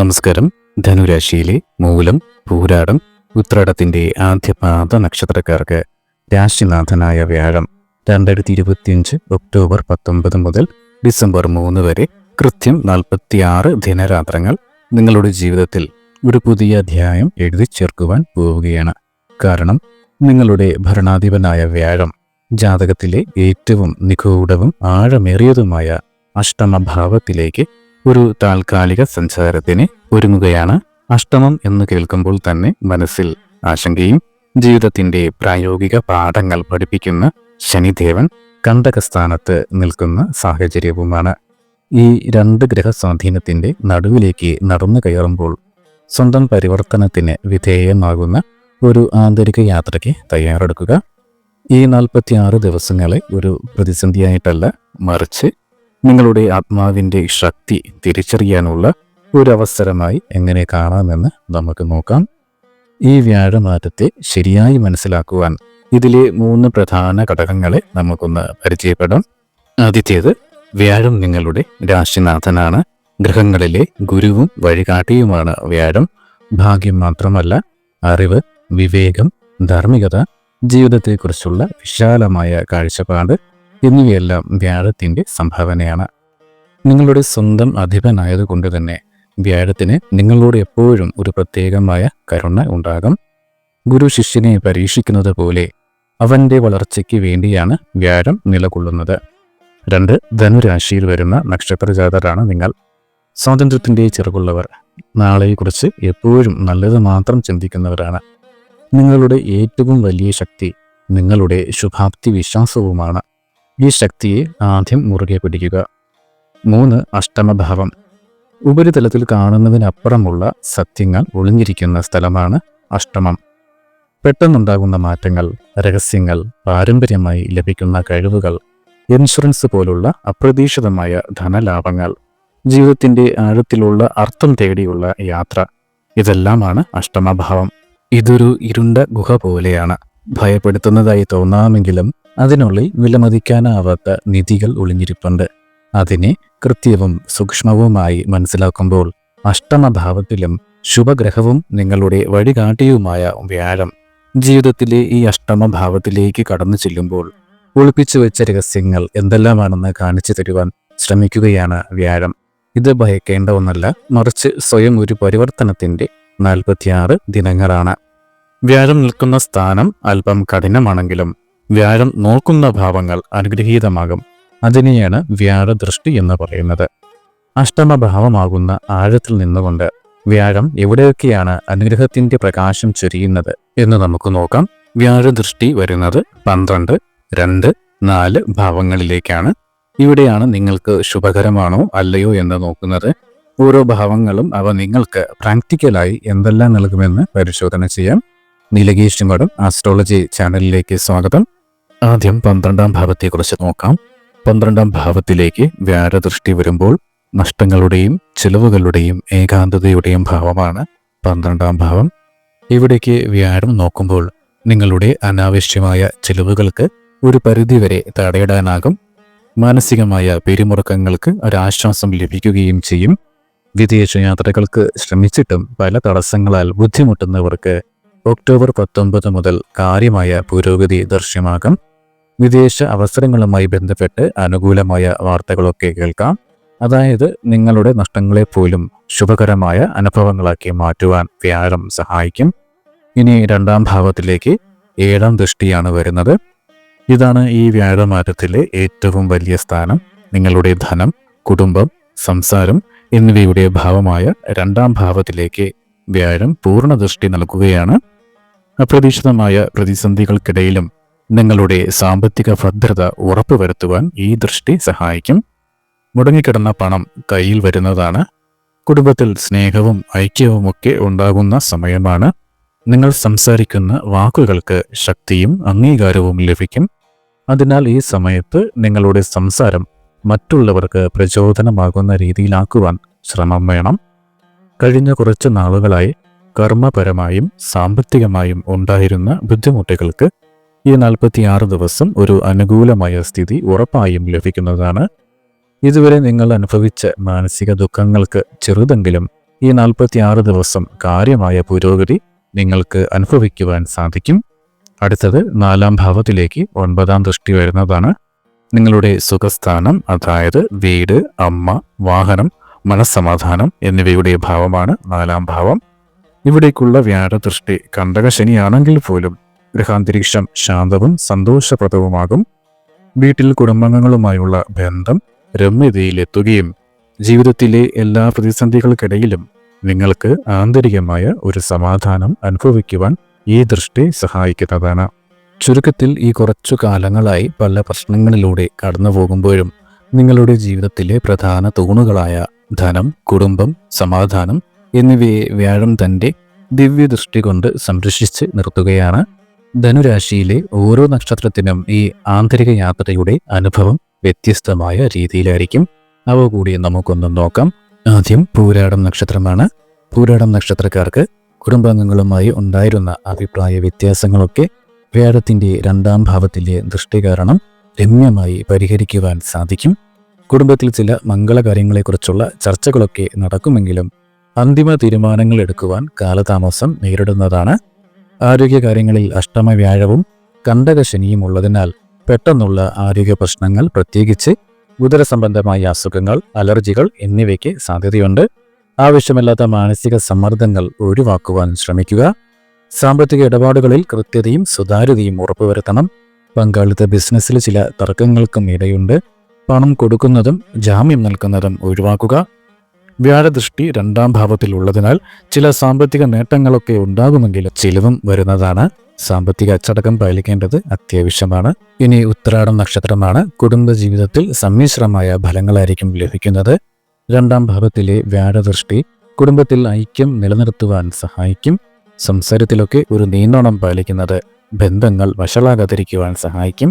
നമസ്കാരം. ധനുരാശിയിലെ മൂലം പൂരാടം ഉത്രാടത്തിന്റെ ആദ്യപാദ നക്ഷത്രക്കാർക്ക് രാശിനാഥനായ വ്യാഴം രണ്ടായിരത്തി ഇരുപത്തിയഞ്ച് ഒക്ടോബർ പത്തൊമ്പത് മുതൽ ഡിസംബർ മൂന്ന് വരെ കൃത്യം നാൽപ്പത്തിയാറ് ദിനരാത്രങ്ങൾ നിങ്ങളുടെ ജീവിതത്തിൽ ഒരു പുതിയ അധ്യായം എഴുതി ചേർക്കുവാൻ പോവുകയാണ്. കാരണം നിങ്ങളുടെ ഭരണാധിപനായ വ്യാഴം ജാതകത്തിലെ ഏറ്റവും നിഗൂഢവും ആഴമേറിയതുമായ അഷ്ടമഭാവത്തിലേക്ക് ഒരു താൽക്കാലിക സഞ്ചാരത്തിന് ഒരുങ്ങുകയാണ് അഷ്ടമം എന്ന് കേൾക്കുമ്പോൾ തന്നെ മനസ്സിൽ ആശങ്കയും ജീവിതത്തിന്റെ പ്രായോഗിക പാഠങ്ങൾ പഠിപ്പിക്കുന്ന ശനിദേവൻ കണ്ടകസ്ഥാനത്ത് നിൽക്കുന്ന സാഹചര്യവുമാണ്. ഈ രണ്ട് ഗ്രഹസ്വാധീനത്തിന്റെ നടുവിലേക്ക് നടന്നു കയറുമ്പോൾ സ്വന്തം പരിവർത്തനത്തിന് വിധേയമാകുന്ന ഒരു ആന്തരിക യാത്രയ്ക്ക് തയ്യാറെടുക്കുക. ഈ നാൽപ്പത്തിയാറ് ദിവസങ്ങളെ ഒരു പ്രതിസന്ധിയായിട്ടല്ല മറിച്ച് നിങ്ങളുടെ ആത്മാവിന്റെ ശക്തി തിരിച്ചറിയാനുള്ള ഒരു അവസരമായി എങ്ങനെ കാണാമെന്ന് നമുക്ക് നോക്കാം. ഈ വ്യാഴമാറ്റത്തെ ശരിയായി മനസ്സിലാക്കുവാൻ ഇതിലെ മൂന്ന് പ്രധാന ഘടകങ്ങളെ നമുക്കൊന്ന് പരിചയപ്പെടാം. ആദ്യത്തേത് വ്യാഴം നിങ്ങളുടെ രാശിനാഥനാണ്. ഗ്രഹങ്ങളിലെ ഗുരുവും വഴികാട്ടിയുമാണ് വ്യാഴം. ഭാഗ്യം മാത്രമല്ല അറിവ് വിവേകം ധാർമ്മികത ജീവിതത്തെക്കുറിച്ചുള്ള വിശാലമായ കാഴ്ചപ്പാട് എന്നിവയെല്ലാം വ്യാഴത്തിന്റെ സംഭാവനയാണ്. നിങ്ങളുടെ സ്വന്തം അധിപനായതുകൊണ്ട് തന്നെ വ്യാഴത്തിന് നിങ്ങളോട് എപ്പോഴും ഒരു പ്രത്യേകമായ കരുണ ഉണ്ടാകും. ഗുരു ശിഷ്യനെ പരീക്ഷിക്കുന്നത് പോലെ അവന്റെ വളർച്ചയ്ക്ക് വേണ്ടിയാണ് വ്യാഴം നിലകൊള്ളുന്നത്. രണ്ട് ധനുരാശിയിൽ വരുന്ന നക്ഷത്രജാതരാണ് നിങ്ങൾ. സ്വാതന്ത്ര്യത്തിന്റെ ചെറുകുള്ളവർ. നാളെയെക്കുറിച്ച് എപ്പോഴും നല്ലത് മാത്രം ചിന്തിക്കുന്നവരാണ്. നിങ്ങളുടെ ഏറ്റവും വലിയ ശക്തി നിങ്ങളുടെ ശുഭാപ്തി വിശ്വാസവുമാണ്. ഈ ശക്തിയെ ആദ്യം മുറുകെ പിടിക്കുക. മൂന്ന് അഷ്ടമഭാവം. ഉപരിതലത്തിൽ കാണുന്നതിനപ്പുറമുള്ള സത്യങ്ങൾ ഒളിഞ്ഞിരിക്കുന്ന സ്ഥലമാണ് അഷ്ടമം. പെട്ടെന്നുണ്ടാകുന്ന മാറ്റങ്ങൾ രഹസ്യങ്ങൾ പാരമ്പര്യമായി ലഭിക്കുന്ന കഴിവുകൾ ഇൻഷുറൻസ് പോലുള്ള അപ്രതീക്ഷിതമായ ധനലാഭങ്ങൾ ജീവിതത്തിന്റെ ആഴത്തിലുള്ള അർത്ഥം തേടിയുള്ള യാത്ര. ഇതെല്ലാമാണ് അഷ്ടമഭാവം. ഇതൊരു ഇരുണ്ട ഗുഹ പോലെയാണ്. ഭയപ്പെടുത്തുന്നതായി തോന്നാമെങ്കിലും അതിനുള്ളിൽ വിലമതിക്കാനാവാത്ത നിധികൾ ഒളിഞ്ഞിരിപ്പുണ്ട്. അതിനെ കൃത്യവും സൂക്ഷ്മവുമായി മനസ്സിലാക്കുമ്പോൾ അഷ്ടമഭാവത്തിലും ശുഭഗ്രഹവും നിങ്ങളുടെ വഴികാട്ടിയുമായ വ്യാഴം ജീവിതത്തിലെ ഈ അഷ്ടമഭാവത്തിലേക്ക് കടന്നു ചെല്ലുമ്പോൾ ഒളിപ്പിച്ചു വെച്ച രഹസ്യങ്ങൾ എന്തെല്ലാമാണെന്ന് കാണിച്ചു തരുവാൻ ശ്രമിക്കുകയാണ് വ്യാഴം. ഇത് ഭയക്കേണ്ട ഒന്നല്ല മറിച്ച് സ്വയം ഒരു പരിവർത്തനത്തിന്റെ നാൽപ്പത്തിയാറ് ദിനങ്ങളാണ്. വ്യാഴം നിൽക്കുന്ന സ്ഥാനം അല്പം കഠിനമാണെങ്കിലും വ്യാഴം നോക്കുന്ന ഭാവങ്ങൾ അനുഗ്രഹീതമാകും. അതിനെയാണ് വ്യാഴദൃഷ്ടി എന്ന് പറയുന്നത്. അഷ്ടമഭാവമാകുന്ന ആഴത്തിൽ നിന്നുകൊണ്ട് വ്യാഴം എവിടെയൊക്കെയാണ് അനുഗ്രഹത്തിന്റെ പ്രകാശം ചൊരിയുന്നത് എന്ന് നമുക്ക് നോക്കാം. വ്യാഴദൃഷ്ടി വരുന്നത് പന്ത്രണ്ട് രണ്ട് നാല് ഭാവങ്ങളിലേക്കാണ്. ഇവിടെയാണ് നിങ്ങൾക്ക് ശുഭകരമാണോ അല്ലയോ എന്ന് നോക്കുന്നത്. ഓരോ ഭാവങ്ങളും അവ നിങ്ങൾക്ക് പ്രാക്ടിക്കലായി എന്തെല്ലാം നൽകുമെന്ന് പരിശോധന ചെയ്യാം. നീലകേഷ് മഠം ആസ്ട്രോളജി ചാനലിലേക്ക് സ്വാഗതം. ആദ്യം പന്ത്രണ്ടാം ഭാവത്തെക്കുറിച്ച് നോക്കാം. പന്ത്രണ്ടാം ഭാവത്തിലേക്ക് വ്യാഴദൃഷ്ടി വരുമ്പോൾ നഷ്ടങ്ങളുടെയും ചിലവുകളുടെയും ഏകാന്തതയുടെയും ഭാവമാണ് പന്ത്രണ്ടാം ഭാവം. ഇവിടേക്ക് വ്യാഴം നോക്കുമ്പോൾ നിങ്ങളുടെ അനാവശ്യമായ ചിലവുകൾക്ക് ഒരു പരിധിവരെ തടയിടാനാകും. മാനസികമായ പിരിമുറുക്കങ്ങൾക്ക് ഒരാശ്വാസം ലഭിക്കുകയും ചെയ്യും. വിദേശ യാത്രകൾക്ക് ശ്രമിച്ചിട്ടും പല തടസ്സങ്ങളാൽ ബുദ്ധിമുട്ടുന്നവർക്ക് ഒക്ടോബർ പത്തൊമ്പത് മുതൽ കാര്യമായ പുരോഗതി ദൃശ്യമാകും. വിദേശ അവസരങ്ങളുമായി ബന്ധപ്പെട്ട് അനുകൂലമായ വാർത്തകളൊക്കെ കേൾക്കാം. അതായത് നിങ്ങളുടെ നഷ്ടങ്ങളെ പോലും ശുഭകരമായ അനുഭവങ്ങളാക്കി മാറ്റുവാൻ വ്യാഴം സഹായിക്കും. ഇനി രണ്ടാം ഭാവത്തിലേക്ക് ഏഴാം ദൃഷ്ടിയാണ് വരുന്നത്. ഇതാണ് ഈ വ്യാഴമാറ്റത്തിലെ ഏറ്റവും വലിയ സ്ഥാനം. നിങ്ങളുടെ ധനം കുടുംബം സംസാരം എന്നിവയുടെ ഭാവമായ രണ്ടാം ഭാവത്തിലേക്ക് വ്യാഴം പൂർണ ദൃഷ്ടി നൽകുകയാണ്. അപ്രതീക്ഷിതമായ പ്രതിസന്ധികൾക്കിടയിലും നിങ്ങളുടെ സാമ്പത്തിക ഭദ്രത ഉറപ്പുവരുത്തുവാൻ ഈ ദൃഷ്ടി സഹായിക്കും. മുടങ്ങിക്കിടന്ന പണം കയ്യിൽ വരുന്നതാണ്. കുടുംബത്തിൽ സ്നേഹവും ഐക്യവുമൊക്കെ ഉണ്ടാകുന്ന സമയമാണ്. നിങ്ങൾ സംസാരിക്കുന്ന വാക്കുകൾക്ക് ശക്തിയും അംഗീകാരവും ലഭിക്കും. അതിനാൽ ഈ സമയത്ത് നിങ്ങളുടെ സംസാരം മറ്റുള്ളവർക്ക് പ്രചോദനമാകുന്ന രീതിയിലാക്കുവാൻ ശ്രമം വേണം. കഴിഞ്ഞ കുറച്ച് നാളുകളായി കർമ്മപരമായും സാമ്പത്തികമായും ഉണ്ടായിരുന്ന ബുദ്ധിമുട്ടുകൾക്ക് ഈ നാൽപ്പത്തിയാറ് ദിവസം ഒരു അനുകൂലമായ സ്ഥിതി ഉറപ്പായും ലഭിക്കുന്നതാണ്. ഇതുവരെ നിങ്ങൾ അനുഭവിച്ച മാനസിക ദുഃഖങ്ങൾക്ക് ചെറുതെങ്കിലും ഈ നാൽപ്പത്തി ആറ് ദിവസം കാര്യമായ പുരോഗതി നിങ്ങൾക്ക് അനുഭവിക്കുവാൻ സാധിക്കും. അടുത്തത് നാലാം ഭാവത്തിലേക്ക് ഒൻപതാം ദൃഷ്ടി വരുന്നതാണ്. നിങ്ങളുടെ സുഖസ്ഥാനം അതായത് വീട് അമ്മ വാഹനം മനസ്സമാധാനം എന്നിവയുടെ ഭാവമാണ് നാലാം ഭാവം. ഇവിടേക്കുള്ള വ്യാഴദൃഷ്ടി കണ്ടകശനിയാണെങ്കിൽ പോലും ഗൃഹാന്തരീക്ഷം ശാന്തവും സന്തോഷപ്രദവുമാകും. വീട്ടിൽ കുടുംബാംഗങ്ങളുമായുള്ള ബന്ധം രമ്യതയിലെത്തുകയും ജീവിതത്തിലെ എല്ലാ പ്രതിസന്ധികൾക്കിടയിലും നിങ്ങൾക്ക് ആന്തരികമായ ഒരു സമാധാനം അനുഭവിക്കുവാൻ ഈ ദൃഷ്ടി സഹായിക്കുന്നതാണ്. ചുരുക്കത്തിൽ ഈ കുറച്ചു കാലങ്ങളായി പല പ്രശ്നങ്ങളിലൂടെ കടന്നു പോകുമ്പോഴും നിങ്ങളുടെ ജീവിതത്തിലെ പ്രധാന തൂണുകളായ ധനം കുടുംബം സമാധാനം എന്നിവയെ വ്യാഴം തന്റെ ദിവ്യദൃഷ്ടി കൊണ്ട് സംരക്ഷിച്ച് നിർത്തുകയാണ് ധനുരാശിയിലെ ഓരോ നക്ഷത്രത്തിനും ഈ ആന്തരിക യാത്രയുടെ അനുഭവം വ്യത്യസ്തമായ രീതിയിലായിരിക്കും. അവ കൂടി നമുക്കൊന്ന് നോക്കാം. ആദ്യം പൂരാടം നക്ഷത്രമാണ്. പൂരാടം നക്ഷത്രക്കാർക്ക് കുടുംബാംഗങ്ങളുമായി ഉണ്ടായിരുന്ന അഭിപ്രായ വ്യത്യാസങ്ങളൊക്കെ വ്യാഴത്തിന്റെ രണ്ടാം ഭാവത്തിലെ ദൃഷ്ടി കാരണം രമ്യമായി പരിഹരിക്കുവാൻ സാധിക്കും. കുടുംബത്തിൽ ചില മംഗളകാര്യങ്ങളെക്കുറിച്ചുള്ള ചർച്ചകളൊക്കെ നടക്കുമെങ്കിലും അന്തിമ തീരുമാനങ്ങൾ എടുക്കുവാൻ കാലതാമസം നേരിടുന്നതാണ്. ആരോഗ്യകാര്യങ്ങളിൽ അഷ്ടമ വ്യാഴവും കണ്ടകശനിയും ഉള്ളതിനാൽ പെട്ടെന്നുള്ള ആരോഗ്യ പ്രശ്നങ്ങൾ പ്രത്യേകിച്ച് ഉദരസംബന്ധമായ അസുഖങ്ങൾ അലർജികൾ എന്നിവയ്ക്ക് സാധ്യതയുണ്ട്. ആവശ്യമില്ലാത്ത മാനസിക സമ്മർദ്ദങ്ങൾ ഒഴിവാക്കുവാൻ ശ്രമിക്കുക. സാമ്പത്തിക ഇടപാടുകളിൽ കൃത്യതയും സുതാര്യതയും ഉറപ്പുവരുത്തണം. പങ്കാളിത്ത ബിസിനസ്സിൽ ചില തർക്കങ്ങൾക്കും ഇടയുണ്ട്. പണം കൊടുക്കുന്നതും ജാമ്യം നൽകുന്നതും ഒഴിവാക്കുക. വ്യാഴദൃഷ്ടി രണ്ടാം ഭാവത്തിൽ ഉള്ളതിനാൽ ചില സാമ്പത്തിക നേട്ടങ്ങളൊക്കെ ഉണ്ടാകുമെങ്കിലും ചിലവും വരുന്നതാണ്. സാമ്പത്തിക അച്ചടക്കം പാലിക്കേണ്ടത് അത്യാവശ്യമാണ്. ഇനി ഉത്രാടം നക്ഷത്രമാണ്. കുടുംബ ജീവിതത്തിൽ സമ്മിശ്രമായ ഫലങ്ങളായിരിക്കും ലഭിക്കുന്നത്. രണ്ടാം ഭാവത്തിലെ വ്യാഴദൃഷ്ടി കുടുംബത്തിൽ ഐക്യം നിലനിർത്തുവാൻ സഹായിക്കും. സംസാരത്തിലൊക്കെ ഒരു നിയന്ത്രണം പാലിക്കുന്നത് ബന്ധങ്ങൾ വഷളാകാതിരിക്കുവാൻ സഹായിക്കും.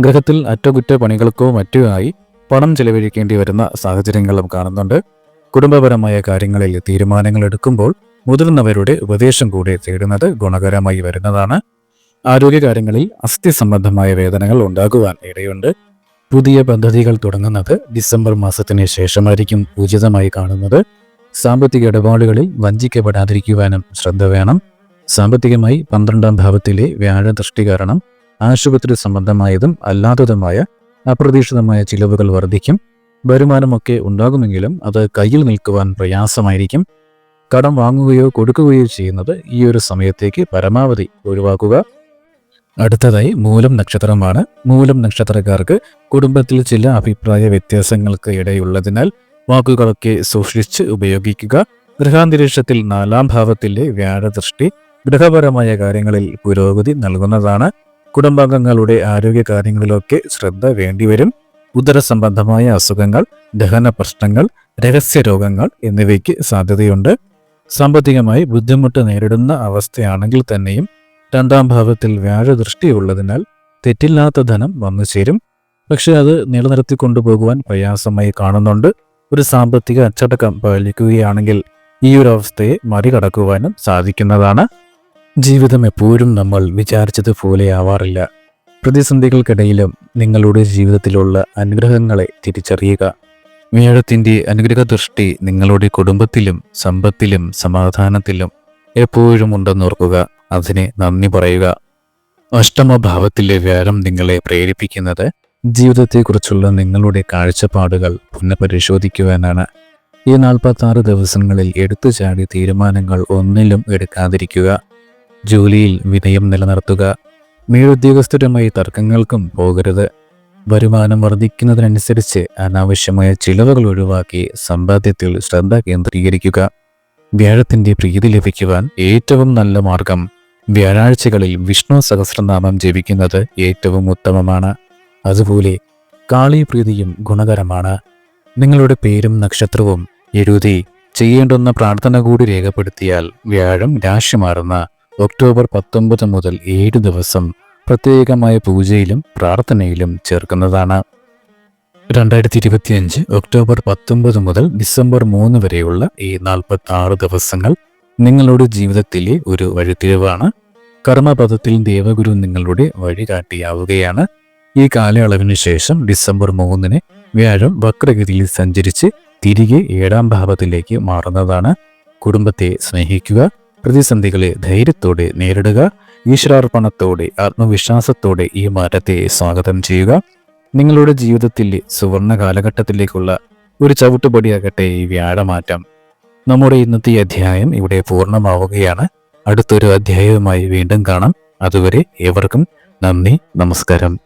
ഗ്രഹത്തിൽ അറ്റകുറ്റപ്പണികൾക്കോ മറ്റോ ആയി പണം ചെലവഴിക്കേണ്ടി വരുന്ന സാഹചര്യങ്ങളും കാണുന്നുണ്ട്. കുടുംബപരമായ കാര്യങ്ങളിൽ തീരുമാനങ്ങൾ എടുക്കുമ്പോൾ മുതിർന്നവരുടെ ഉപദേശം കൂടെ തേടുന്നത് ഗുണകരമായി വരുന്നതാണ്. ആരോഗ്യകാര്യങ്ങളിൽ അസ്ഥി സംബന്ധമായ വേദനകൾ ഉണ്ടാകുവാൻ ഇടയുണ്ട്. പുതിയ പദ്ധതികൾ തുടങ്ങുന്നത് ഡിസംബർ മാസത്തിന് ശേഷമായിരിക്കും ഉചിതമായി കാണുന്നത്. സാമ്പത്തിക ഇടപാടുകളിൽ വഞ്ചിക്കപ്പെടാതിരിക്കുവാനും ശ്രദ്ധ വേണം. സാമ്പത്തികമായി പന്ത്രണ്ടാം ഭാവത്തിലെ വ്യാഴദൃഷ്ടി കാരണം ആശുപത്രി സംബന്ധമായതും അല്ലാത്തതുമായ അപ്രതീക്ഷിതമായ ചിലവുകൾ വർദ്ധിക്കും. വരുമാനമൊക്കെ ഉണ്ടാകുമെങ്കിലും അത് കയ്യിൽ നിൽക്കുവാൻ പ്രയാസമായിരിക്കും. കടം വാങ്ങുകയോ കൊടുക്കുകയോ ചെയ്യുന്നത് ഈ ഒരു സമയത്തേക്ക് പരമാവധി ഒഴിവാക്കുക. അടുത്തതായി മൂലം നക്ഷത്രമാണ്. മൂലം നക്ഷത്രക്കാർക്ക് കുടുംബത്തിൽ ചില അഭിപ്രായ വ്യത്യാസങ്ങൾക്ക് ഇടയുള്ളതിനാൽ വാക്കുകളൊക്കെ സൂക്ഷിച്ച് ഉപയോഗിക്കുക. ഗൃഹാന്തരീക്ഷത്തിൽ നാലാം ഭാവത്തിലെ വ്യാഴദൃഷ്ടി ഗൃഹപരമായ കാര്യങ്ങളിൽ പുരോഗതി നൽകുന്നതാണ്. കുടുംബാംഗങ്ങളുടെ ആരോഗ്യ കാര്യങ്ങളിലൊക്കെ ശ്രദ്ധ വേണ്ടിവരും. ഉദര സംബന്ധമായ അസുഖങ്ങൾ ദഹന പ്രശ്നങ്ങൾ രഹസ്യ രോഗങ്ങൾ എന്നിവയ്ക്ക് സാധ്യതയുണ്ട്. സാമ്പത്തികമായി ബുദ്ധിമുട്ട് നേരിടുന്ന അവസ്ഥയാണെങ്കിൽ തന്നെയും രണ്ടാം ഭാവത്തിൽ വ്യാഴദൃഷ്ടിയുള്ളതിനാൽ തെറ്റില്ലാത്ത ധനം വന്നു ചേരും. പക്ഷെ അത് നിലനിർത്തി കൊണ്ടുപോകുവാൻ പ്രയാസമായി കാണുന്നുണ്ട്. ഒരു സാമ്പത്തിക അച്ചടക്കം പാലിക്കുകയാണെങ്കിൽ ഈ ഒരു അവസ്ഥയെ മറികടക്കുവാനും സാധിക്കുന്നതാണ്. ജീവിതം എപ്പോഴും നമ്മൾ വിചാരിച്ചതുപോലെ ആവാറില്ല. പ്രതിസന്ധികൾക്കിടയിലും നിങ്ങളുടെ ജീവിതത്തിലുള്ള അനുഗ്രഹങ്ങളെ തിരിച്ചറിയുക. മേഴത്തിന്റെ അനുഗ്രഹ ദൃഷ്ടി നിങ്ങളുടെ കുടുംബത്തിലും സമ്പത്തിലും സമാധാനത്തിലും എപ്പോഴും ഉണ്ടെന്നോർക്കുക അതിനെ നന്ദി പറയുക. അഷ്ടമഭാവത്തിലെ വ്യാഴം നിങ്ങളെ പ്രേരിപ്പിക്കുന്നത് ജീവിതത്തെക്കുറിച്ചുള്ള നിങ്ങളുടെ കാഴ്ചപ്പാടുകൾ പുനഃപരിശോധിക്കുവാനാണ്. ഈ നാൽപ്പത്തി ദിവസങ്ങളിൽ എടുത്തു ചാടി തീരുമാനങ്ങൾ ഒന്നിലും എടുക്കാതിരിക്കുക. ജോലിയിൽ വിനയം നിലനിർത്തുക. മേലുദ്യോഗസ്ഥരുമായി തർക്കങ്ങൾക്കും പോകരുത്. വരുമാനം വർദ്ധിക്കുന്നതിനനുസരിച്ച് അനാവശ്യമായ ചിലവുകൾ ഒഴിവാക്കി സമ്പാദ്യത്തിൽ ശ്രദ്ധ കേന്ദ്രീകരിക്കുക. വ്യാഴത്തിന്റെ പ്രീതി ലഭിക്കുവാൻ ഏറ്റവും നല്ല മാർഗം. വ്യാഴാഴ്ചകളിൽ വിഷ്ണു സഹസ്രനാമം ജപിക്കുന്നത് ഏറ്റവും ഉത്തമമാണ്. അതുപോലെ കാളീപ്രീതിയും ഗുണകരമാണ്. നിങ്ങളുടെ പേരും നക്ഷത്രവും എഴുതി ചെയ്യേണ്ടുന്ന പ്രാർത്ഥന കൂടി രേഖപ്പെടുത്തിയാൽ വ്യാഴം രാശി മാറുന്ന ഒക്ടോബർ പത്തൊമ്പത് മുതൽ ഏഴ് ദിവസം പ്രത്യേകമായ പൂജയിലും പ്രാർത്ഥനയിലും ചേർക്കുന്നതാണ്. രണ്ടായിരത്തി ഇരുപത്തിയഞ്ച് ഒക്ടോബർ പത്തൊമ്പത് മുതൽ ഡിസംബർ മൂന്ന് വരെയുള്ള ഈ നാൽപ്പത്തി ആറ് ദിവസങ്ങൾ നിങ്ങളുടെ ജീവിതത്തിലെ ഒരു വഴിത്തിരിവാണ്. കർമ്മപഥത്തിൽ ദേവഗുരു നിങ്ങളുടെ വഴികാട്ടിയാവുകയാണ്. ഈ കാലയളവിന് ശേഷം ഡിസംബർ മൂന്നിന് വ്യാഴം വക്രഗതിയിൽ സഞ്ചരിച്ച് തിരികെ ഏഴാം ഭാവത്തിലേക്ക് മാറുന്നതാണ്. കുടുംബത്തെ സ്നേഹിക്കുക പ്രതിസന്ധികളെ ധൈര്യത്തോടെ നേരിടുക ഈശ്വരാർപ്പണത്തോടെ ആത്മവിശ്വാസത്തോടെ ഈ മാറ്റത്തെ സ്വാഗതം ചെയ്യുക. നിങ്ങളുടെ ജീവിതത്തിലെ സുവർണ കാലഘട്ടത്തിലേക്കുള്ള ഒരു ചവിട്ടുപടിയാകട്ടെ ഈ വ്യാഴമാറ്റം. നമ്മുടെ ഇന്നത്തെ അധ്യായം ഇവിടെ പൂർണമാവുകയാണ്. അടുത്തൊരു അധ്യായവുമായി വീണ്ടും കാണാം. അതുവരെ ഏവർക്കും നന്ദി നമസ്കാരം.